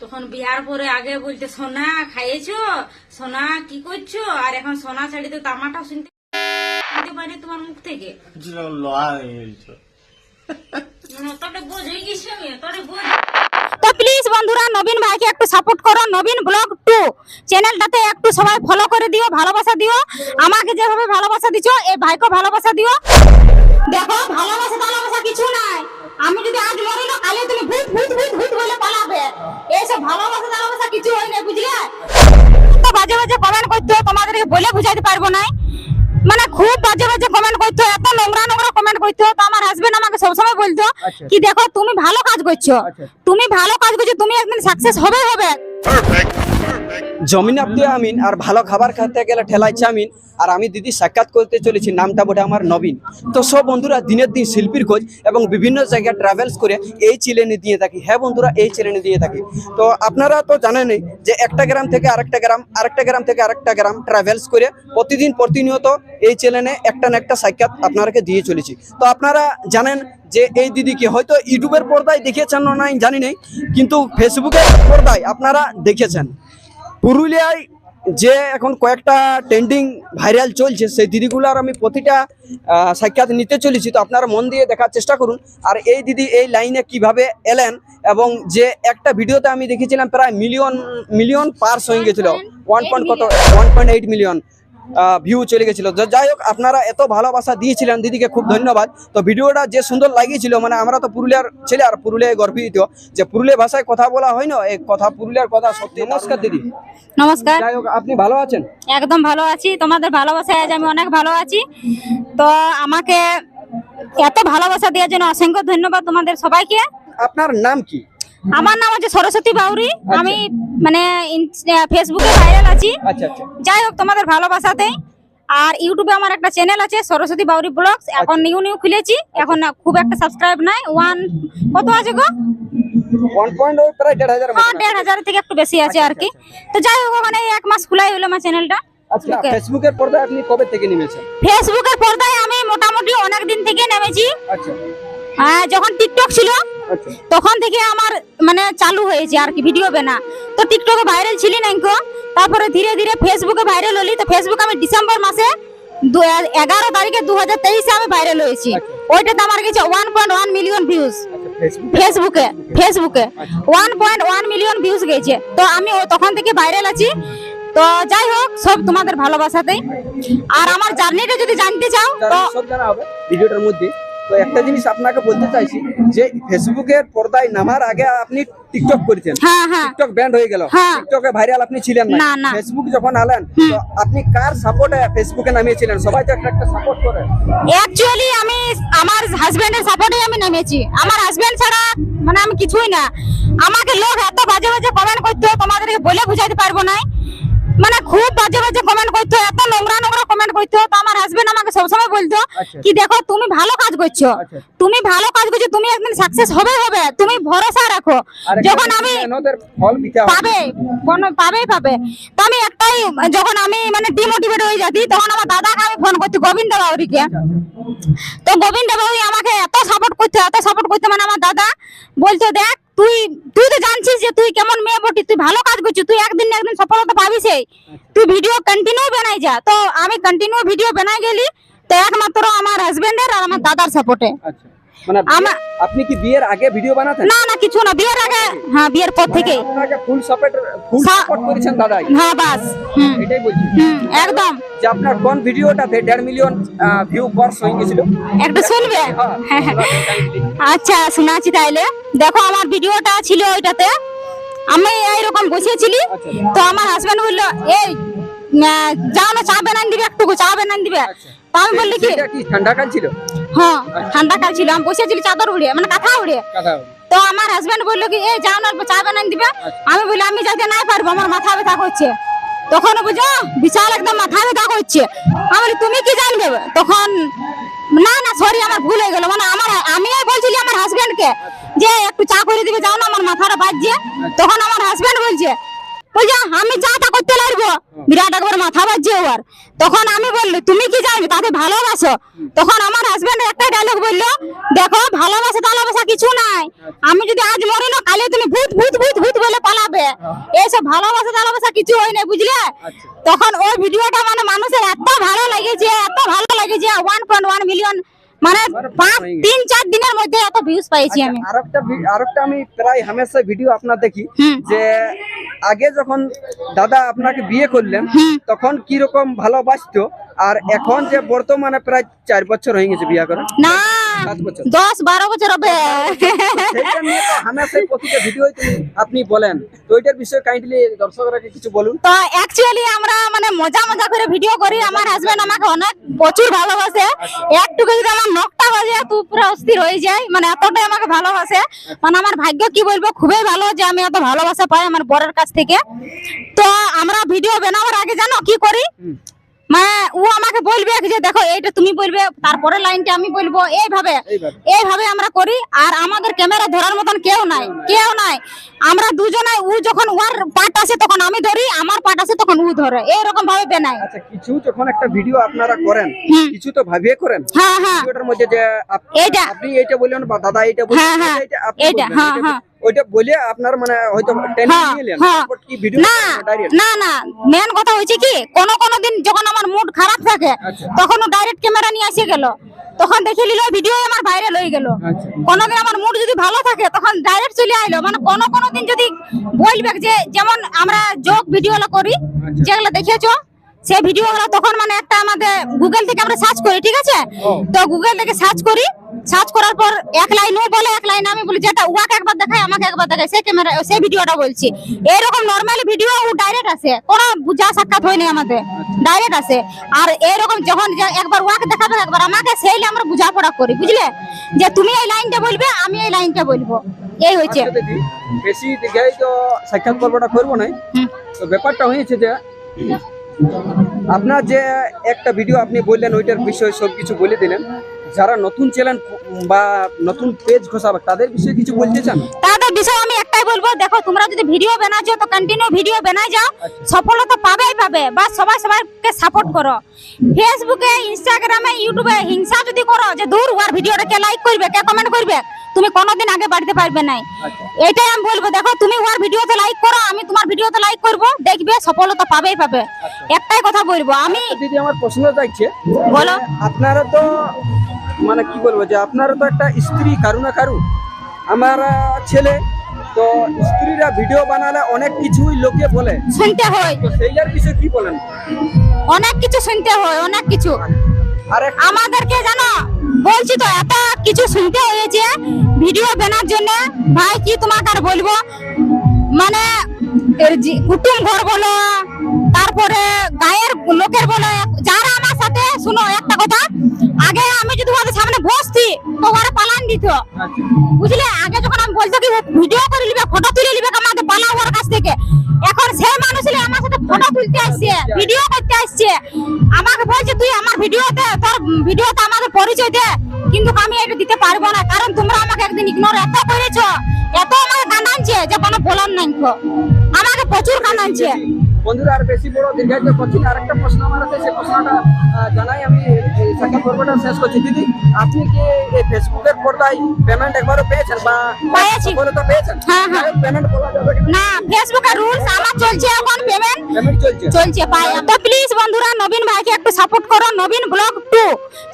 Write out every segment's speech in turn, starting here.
তখন বিয়ার পরে আগে বলতে সোনা খাইয়েছো? সোনা কি করছ? আর এখন সোনা ছাড়ি তো তামাটা শুনতে পারে তোমার মুখ থেকে। তোরে বোঝ হয়ে গেছি আমি তোর বোঝ তো প্লিজ বন্ধুরা, নবীন ভাইকে একটু সাপোর্ট করো। নবীন ব্লগ টু চ্যানেলটাতে একটু সবাই ফলো করে দিও, ভালোবাসা দিও। আমাকে যেভাবে ভালোবাসা দিছো, এই ভাইকে ভালোবাসা দিও। দেখো, ভালোবাসা ভালোবাসা কিছু নাই। আমি যদি আজ মরি না কালে তুমি ভূত ভূত ভূত ভূত বলে পালাবে। এইসব ভালোবাসা ভালোবাসা কিছু হয় না বুঝলে? তো বাজে বাজে কমেন্ট করতে তোমাদেরকে বলে বুঝাইতে পারব না মানে খুব বাজে বাজে কমেন্ট করতো এত নোংরা নোংরা কমেন্ট করতো তো আমার হাজবেন্ড আমাকে সবসময় বলতো কি দেখো তুমি ভালো কাজ করছ। তুমি ভালো কাজ করছ তুমি একদিন সাকসেস হবে হবে। জমিন আব্দুল আমিন আর ভালো খাবার খেতে গেলে ঠেলাই চামিন আর আমি দিদি সাক্ষাৎ করতে চলেছি নামটা বটে আমার নবীন। তো সব বন্ধুরা দিনের দিন শিল্পীর খোঁজ এবং বিভিন্ন জায়গায় ট্রাভেলস করে এই চ্যানেলে দিয়ে থাকি। হ্যাঁ বন্ধুরা এই চ্যানেলে দিয়ে থাকি। তো আপনারা তো জানেনই যে একটা গ্রাম থেকে আরেকটা গ্রাম আরেকটা গ্রাম থেকে আরেকটা গ্রাম ট্রাভেলস করে প্রতিদিন প্রতিনিয়ত এই চ্যানেলে একটা না একটা সাক্ষাৎ আপনারাকে দিয়ে চলেছি। তো আপনারা জানেন যে এই দিদিকে হয়তো ইউটিউবের পর্দায় দেখেছেন না নাই জানি নেই কিন্তু ফেসবুকের পর্দায় আপনারা দেখেছেন। পুরুলিয়ায় যে এখন কয়েকটা ট্রেন্ডিং ভাইরাল চলছে সেই দিদিগুলোর আমি প্রতিটা সাক্ষাৎ নিতে চলেছি তো আপনারা মন দিয়ে দেখার চেষ্টা করুন। আর এই দিদি এই লাইনে কীভাবে এলেন এবং যে একটা ভিডিওতে আমি দেখেছিলাম প্রায় মিলিয়ন মিলিয়ন পার্স হয়ে গেছিল। ওয়ান পয়েন্ট কত? One point eight million view চলে গেছিল। যাই হোক আপনারা এত ভালোবাসা দিয়েছিলেন দিদিকে খুব ধন্যবাদ। তো ভিডিওটা যে সুন্দর লাগিয়েছিল মানে আমরা তো পুরুলিয়ার ছেলে আর পুরুলিয়ায় গর্বিত। যে পুরুলিয়া ভাষায় কথা বলা হয় না এই কথা পুরুলিয়ার কথা সত্যি। নমস্কার দিদি। নমস্কার। যাই হোক আপনি ভালো আছেন? একদম ভালো আছি। তোমাদের ভালোবাসায় আজ আমি অনেক ভালো আছি। তো আমাকে এত ভালোবাসা দেওয়ার জন্য অসংখ্য ধন্যবাদ তোমাদের সবাইকে। আপনার নাম কি? আমার নাম হচ্ছে সরস্বতী বাউরি। আমি মানে ফেসবুকে ভাইরাল আছি। আচ্ছা আচ্ছা। যাই হোক তোমাদের ভালোবাসাতেই। আর ইউটিউবে আমার একটা চ্যানেল আছে সরস্বতী বাউরি ব্লগস। এখন নিউ নিউ খুলেছি। এখন খুব একটা সাবস্ক্রাইব নাই। ওয়ান কত আছে গো? দেড় হাজার হ্যাঁ থেকে একটু বেশি আছে আর কি। তো যাই হোক ওখানে এক মাস খোলাই হলো আমার চ্যানেলটা আচ্ছা ফেসবুকের পর্দায় আপনি কবে থেকে নেমেছেন? ফেসবুকের পর্দায় আমি মোটামুটি অনেক দিন থেকে নেমেছি। আচ্ছা। যখন টিকটক ছিল আচ্ছা তখন থেকে আমার মানে চালু হয়েছে আর কি ভিডিও বানা। তো টিকটকে ভাইরাল ছিলি না তারপরে ধীরে ধীরে ফেসবুকে ভাইরাল হলি। তো ফেসবুক আমি ডিসেম্বর মাসে দু- এগারো তারিখে দু হাজার তেইশে আমি ভাইরাল হয়েছি। ওইটাতে আমার গেছে one point one million views ফেসবুকে ফেসবুকে one point one million views গেছে। তো আমি ও- তখন থেকে ভাইরাল আছি। তো যাই হোক সব তোমাদের ভালোবাসাতেই। আর আমার জার্নিটা যদি জানতে চাও তো ভিডিওটার মধ্যে তো একটা জিনিস আপনাকে বলতে চাইছি যে ফেসবুকের পর্দায় নামার আগে আপনি টিকটক করেছেন। হ্যাঁ হ্যাঁ। টিকটক ব্যান্ড হয়ে গেল। হ্যাঁ। টিকটকে ভাইরাল আপনি ছিলেন না। ফেসবুক যখন আলেন তো আপনি কার সাপোর্টে ফেসবুকে নামিয়েছিলেন? সবাই তো একটা একটা সাপোর্ট করে। অ্যাকচুয়ালি আমি আমার হাজবেন্ডের সাপোর্টে আমি নেমেছি আমার হাজবেন্ড ছাড়া মানে আমি কিছুই না। আমাকে লোক এত বাজে বাজে কমেন্ট করতো তোমাদেরকে বলে বুঝাইতে পারব না মানে খুব বাজে বাজে কমেন্ট করতো এত নোংরা নোংরা কমেন্ট করতো তো আমার হাজবেন্ড আমাকে সবসময় বলতো আচ্ছা। কি দেখো তুমি ভালো কাজ করছ। আচ্ছা। তুমি ভালো কাজ করছ তুমি একদিন সাকসেস হবে হবে। তুমি ভরসা রাখো। যখন আমি পাবে কোন পাবে পাবে। তো আমি একটাই যখন আমি মানে ডিমোটিভেট হয়ে যাচ্ছি তখন আমার দাদাকে আমি ফোন করছি গোবিন্দ বাউরিকে। তো গোবিন্দ বাবু আমাকে এত সাপোর্ট করতে এত সাপোর্ট করতে মানে আমার দাদা বলতো দেখ তুই তুই তো জানছিস যে তুই কেমন মেয়ে বটি তুই ভালো কাজ করছিস তুই একদিন না একদিন সফলতা পাবি সেই তুই ভিডিও কন্টিনিউ বানাই যা। তো আমি কন্টিনিউ ভিডিও বানাই গেলি তো একমাত্র আমার হাজবেন্ডের আর আমার দাদার সাপোর্টে আচ্ছা। মানে আপনি কি বিয়ের আগে ভিডিও বানাতেন? না না কিছু না বিয়ের আগে হ্যাঁ বিয়ের পর থেকেই। আপনাকে ফুল সাপোর্ট ফুল সাপোর্ট করেছেন দাদাই। হ্যাঁ বাস। হুম। এটাই বলছি। হুম একদম। যে আপনার কোন ভিডিওটাতে দেড় মিলিয়ন ভিউ পার্স হয়ে গেছিল? একটু শুনবে? আচ্ছা শোনাচ্ছি তাইলে। দেখো আমার ভিডিওটা ছিল ওইটাতে। আমি এইরকম বসেছিলি। তো আমার হাজবেন্ড বলল এই যাও না চা বানান দিবে একটু চা বানান দিবে। তো আমি বললি কি? সেটা কি ঠান্ডাকাল ছিল? হ্যাঁ ঠান্ডা কাল ছিল আমি বসেছিলি চাদর উড়িয়ে মানে কাঁথা উড়িয়ে। তো আমার হাজবেন্ড বলল কি এই যাও না চা বানান দিবে। আমি বলি আমি যাতে নাই পারব আমার মাথা ব্যথা করছে। তখন বুঝো বিশাল একদম মাথা ব্যথা করছে। আমি বলি তুমি কি জানবে? তখন না না সরি আমার ভুল হয়ে গেল। মানে আমার আমি বলছিলি আমার হাজবেন্ডকে যে একটু চা করে দিবে যাও না আমার মাথাটা বাজছে। তখন আমার হাজবেন্ড বলছে বলছে আমি চা টা করতে লাগবো। বিরাট একবার মাথা বাজছে ওর। তখন আমি বললি তুমি কি জানবে তাদের ভালোবাসো? তখন আমার হাজবেন্ড একটা ডায়লগ বলল দেখো ভালোবাসা ভালোবাসা কিছু নাই। আমি যদি আজ মরি না কালে তুমি ভূত ভূত ভূত ভূত বলে পালাবে। কিছু হয় না বুঝলে? আচ্ছা। তখন ওই ভিডিওটা মানে মানুষের এত ভালো লেগেছে এত ভালো লেগেছে ওয়ান পয়েন্ট ওয়ান মিলিয়ন মানে পাঁচ তিন চার দিনের মধ্যে এত ভিউজ পাইছি আমি। আরেকটা আরেকটা আমি প্রায় হামেশা ভিডিও আপনার দেখি যে আগে যখন দাদা আপনাকে বিয়ে করলেন তখন কি রকম ভালোবাসতো? আর এখন যে বর্তমানে প্রায় চার বছর হয়ে গেছে বিয়ে করে। না দশ বারো বছর হবে। আপনি বলেন। তো বিষয়ে কাইন্ডলি দর্শকরা কিছু বলুন। তো অ্যাকচুয়ালি আমরা মানে মজা মজা করে ভিডিও করি। আমার হাজবেন্ড আমাকে অনেক প্রচুর ভালোবাসে। একটুকু যদি আমার নখটা বাজে তো পুরো অস্থির হয়ে যায়। মানে এতটাই আমাকে ভালোবাসে। মানে আমার ভাগ্য কি বলব খুবই ভালো যে আমি এত ভালোবাসা পাই আমার বরের কাছ থেকে। তো আমরা ভিডিও বানাবার আগে জানো কি করি? মানে ও আমাকে বলবে যে দেখো এইটা তুমি বলবে তারপরে লাইনটা আমি বলব এইভাবে। এইভাবে। আমরা করি আর আমাদের ক্যামেরা ধরার মতন কেউ নাই কেউ নাই। আমরা দুজনাই ও যখন ওর পাট আসে তখন আমি ধরি আমার পাট আসে তখন ও ধরে। এইরকম ভাবে বেনাই আচ্ছা কিছু যখন একটা ভিডিও আপনারা করেন কিছু তো ভাবিয়ে করেন? হ্যাঁ হ্যাঁ। ভিডিওটার মধ্যে যে এইটা। আপনি এইটা বললেন বা দাদা এইটা এইটা, বলবেন, হ্যাঁ, হ্যাঁ। ওইটা বলে আপনার মানে হয়তো হ্যাঁ, হ্যাঁ। ভিডিও না না মেন কথা হয়েছে কি কোন কোন দিন যখন আমার মুড খারাপ থাকে আচ্ছা। তখন ও ডাইরেক্ট ক্যামেরা নিয়ে এসে গেল তখন দেখে নিল ভিডিও আমার ভাইরাল হয়ে গেল আচ্ছা। কোনদিন আমার মুড যদি ভালো থাকে তখন ডাইরেক্ট চলে আইলো মানে কোন কোন দিন যদি বলবে যে যেমন আমরা যোগ ভিডিও করি আচ্ছা। যেগুলো দেখেছ সেই ভিডিওগুলো তখন মানে একটা আমাদের গুগল থেকে আমরা সার্চ করি ঠিক আছে তো গুগল থেকে সার্চ করি সার্চ করার পর এক লাইন ও বলে এক লাইন আমি বলি যেটা উয়াকে একবার দেখায় আমাকে একবার দেখায় সেই ক্যামেরা সেই ভিডিওটা বলছি। এরকম নরমালি ভিডিও ও ডাইরেক্ট আসে কোনো বুঝা সাক্ষাৎ হয়নি আমাদের। ডাইরেক্ট আসে আর এরকম যখন একবার ওয়াকে দেখাবে একবার আমাকে সেই আমরা বুঝাপড়া করি বুঝলে? যে তুমি এই লাইনটা বলবে আমি এই লাইনটা বলব। এই হয়েছে। আচ্ছা বেশি দিঘাই তো সাক্ষাৎ পর্বটা করব হুম। তো ব্যাপারটা হয়েছে যে আপনার যে একটা ভিডিও আপনি বললেন ওইটার বিষয়ে সব কিছু বলে দিলেন। যারা নতুন চ্যানেল বা নতুন পেজ ঘোষাবে তাদের বিষয়ে কিছু বলতে চান? তাদের বিষয়ে আমি একটাই বলব দেখো তোমরা যদি ভিডিও বানাচ্ছো তো কন্টিনিউ ভিডিও বানাই যাও সফলতা পাবেই পাবে বা সবাই সবাইকে সাপোর্ট করো। ফেসবুকে ইনস্টাগ্রামে ইউটিউবে হিংসা যদি করো যে দূর ওর ভিডিওটা কে লাইক করবে কে কমেন্ট করবে তুমি কোনোদিন আগে বাড়তে পারবে নাই। আচ্ছা। এটাই আমি বলব দেখো তুমি ওর ভিডিওতে লাইক করো আমি তোমার ভিডিওতে লাইক করব দেখবে সফলতা পাবেই পাবে। একটাই কথা বলব আমি দিদি আমার প্রশ্ন যাচ্ছে বলো। আপনারা তো মানে কি বলব যে আপনারা তো একটা স্ত্রী কারু না কারু। আমার ছেলে তো স্ত্রীরা ভিডিও বানালে অনেক কিছুই লোকে বলে। শুনতে হয়। তো সেইটার বিষয়ে কি বলেন? অনেক কিছু শুনতে হয় অনেক কিছু। আর আমাদেরকে জানো বলছি তো এত কিছু শুনতে হয়েছে ভিডিও বানার জন্য। ভাই কি তোমাকে আর বলব? মানে কুটুম ঘর বলো তারপরে গায়ের লোকের বলে, যারা আমার সাথে, শুনো একটা কথা। আগে আমি যদি ওদের সামনে বসছি তো ওরা পালান দিত। বুঝলে? আগে যখন আমি বলতো কি, ভিডিও করে নিবে ফটো তুলে নিবে আমাদের পালা ওর কাছ থেকে। এখন সেই মানুষ আমার সাথে ফটো তুলতে আসছে ভিডিও করতে আসছে। আমাকে বলছে, তুই আমার ভিডিওতে তোর ভিডিওতে আমাদের পরিচয় দে। কিন্তু আমি এটা দিতে পারব না, কারণ তোমরা আমাকে একদিন ইগনোর এত করেছ। এত আমাকে কানানছে যে কোনো বলার নাই। আমাকে প্রচুর কানানছে বন্ধুরা আর বেশি বড় দীর্ঘায়িত করছি না। আরেকটা প্রশ্ন আমার আছে সেই প্রশ্নটা জানাই আমি সাক্ষাৎ পর্বটা শেষ করছি। দিদি আপনি কি এই ফেসবুকের পর্দায় পেমেন্ট একবারও পেয়েছেন বা পেয়েছি। সফলতা পেয়েছেন? হ্যাঁ, হ্যাঁ। পেমেন্ট বলা যাবে না ফেসবুকের রুলস আমার চলছে এখন পেমেন্ট পেমেন্ট চলছে? চলছে পাই তো প্লিজ বন্ধুরা নবীন ভাইকে একটু সাপোর্ট করো। নবীন ব্লগ টু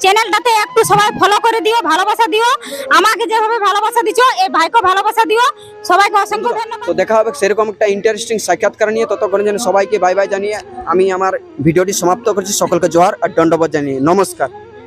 চ্যানেলটাতে একটু সবাই ফলো করে দিও ভালোবাসা দিও। আমাকে যেভাবে ভালোবাসা দিছো এই ভাইকে ভালোবাসা দিও। সবাইকে অসংখ্য ধন্যবাদ। তো দেখা হবে সেরকম একটা ইন্টারেস্টিং সাক্ষাৎকার নিয়ে। ততক্ষণ যেন সবাইকে বাই বাই জানিয়ে আমি আমার ভিডিওটি সমাপ্ত করছি। সকলকে জোহার আর দণ্ডবোধ জানিয়ে নমস্কার।